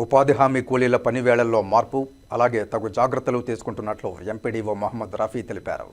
ఉపాధి హామీ కూలీల పని వేళల్లో మార్పు అలాగే తగు జాగ్రత్తలు తీసుకుంటున్నట్లు ఎంపీడీఓ మహమ్మద్ రఫీ తెలిపారు.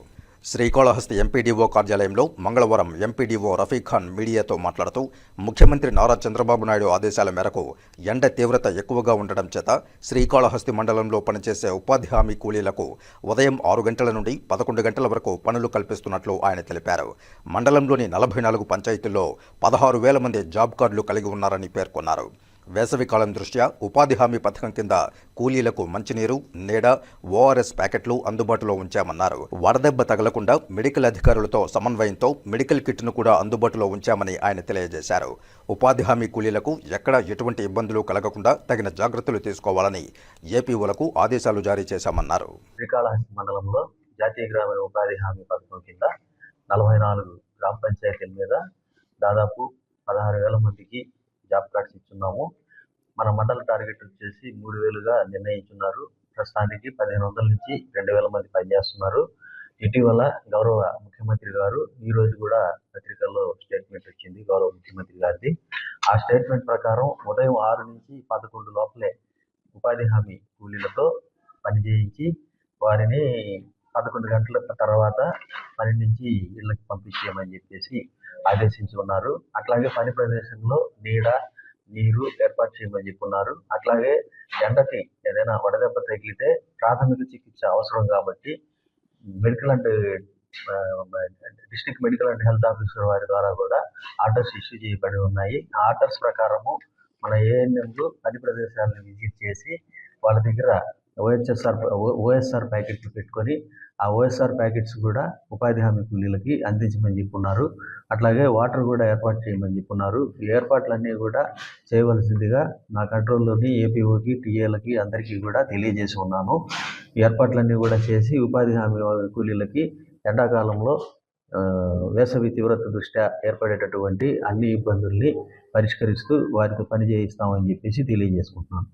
శ్రీకాళహస్తి ఎంపీడీఓ కార్యాలయంలో మంగళవారం ఎంపీడీఓ రఫీ ఖాన్ మీడియాతో మాట్లాడుతూ ముఖ్యమంత్రి నారా చంద్రబాబు నాయుడు ఆదేశాల మేరకు ఎండ తీవ్రత ఎక్కువగా ఉండడం చేత శ్రీకాళహస్తి మండలంలో పనిచేసే ఉపాధి హామీ కూలీలకు ఉదయం ఆరు గంటల నుండి పదకొండు గంటల వరకు పనులు కల్పిస్తున్నట్లు ఆయన తెలిపారు. మండలంలోని నలభై నాలుగు పంచాయతీల్లో పదహారు వేల మంది జాబ్ కార్డులు కలిగి ఉన్నారని పేర్కొన్నారు. వేసవికాలం దృష్ట్యా ఉపాధి హామీ పథకం కింద కూలీలకు మంచినీరు నీడ ఓఆర్ఎస్ ప్యాకెట్లు అందుబాటులో ఉంచామన్నారు. వడదెబ్బ తగలకుండా మెడికల్ అధికారులతో సమన్వయంతో మెడికల్ కిట్ను కూడా అందుబాటులో ఉంచామని ఆయన తెలియజేశారు. ఉపాధి హామీ కూలీలకు ఎక్కడ ఎటువంటి ఇబ్బందులు కలగకుండా తగిన జాగ్రత్తలు తీసుకోవాలని ఏపీఓలకు ఆదేశాలు జారీ చేశామన్నారు. మండలంలో జాతీయ గ్రామీణ ఉపాధి హామీ పథకం కింద నలభై నాలుగు గ్రామ పంచాయతీల మీద దాదాపు పదహారు వేల మందికి జాబ్ కార్డ్స్ ఇచ్చున్నాము. మన మండల టార్గెట్ వచ్చేసి మూడు వేలుగా నిర్ణయించున్నారు. ప్రస్తుతానికి పదిహేను వందల నుంచి రెండు వేల మంది పనిచేస్తున్నారు. ఇటీవల గౌరవ ముఖ్యమంత్రి గారు ఈ రోజు కూడా పత్రికల్లో స్టేట్మెంట్ వచ్చింది గౌరవ ముఖ్యమంత్రి గారిది. ఆ స్టేట్మెంట్ ప్రకారం ఉదయం ఆరు నుంచి పదకొండు లోపలే ఉపాధి హామీ కూలీలతో పనిచేయించి వారిని పదకొండు గంటల తర్వాత పని నుంచి ఇళ్ళకి పంపించేయమని చెప్పేసి ఆదేశించి ఉన్నారు. అట్లాగే పని ప్రదేశంలో నీడ నీరు ఏర్పాటు చేయమని చెప్పున్నారు. అట్లాగే ఎండకి ఏదైనా వడదెబ్బ తగిలితే ప్రాథమిక చికిత్స అవసరం కాబట్టి medical and district medical and health officer వారి ద్వారా కూడా ఆర్డర్స్ ఇష్యూ చేయబడి ఉన్నాయి. ఆ ఆర్డర్స్ ప్రకారము మన ఏఎన్ఎంలు పని ప్రదేశాలను విజిట్ చేసి వాళ్ళ దగ్గర ఓహెచ్ఎస్ఆర్ ఓఎస్ఆర్ ప్యాకెట్లు పెట్టుకొని ఆ ఓఎస్ఆర్ ప్యాకెట్స్ కూడా ఉపాధి హామీ కూలీలకి అందించమని చెప్పున్నారు. అట్లాగే వాటర్ కూడా ఏర్పాటు చేయమని చెప్పున్నారు. ఈ ఏర్పాట్లన్నీ కూడా చేయవలసిందిగా నా కంట్రోల్లోని ఏపీఓకి టీఏలకి అందరికీ కూడా తెలియజేసి ఉన్నాను. ఏర్పాట్లన్నీ కూడా చేసి ఉపాధి హామీ కూలీలకి ఎండాకాలంలో వేసవి తీవ్రత దృష్ట్యా ఏర్పడేటటువంటి అన్ని ఇబ్బందుల్ని పరిష్కరిస్తూ వారితో పని చేయిస్తామని చెప్పేసి తెలియజేసుకుంటున్నాను.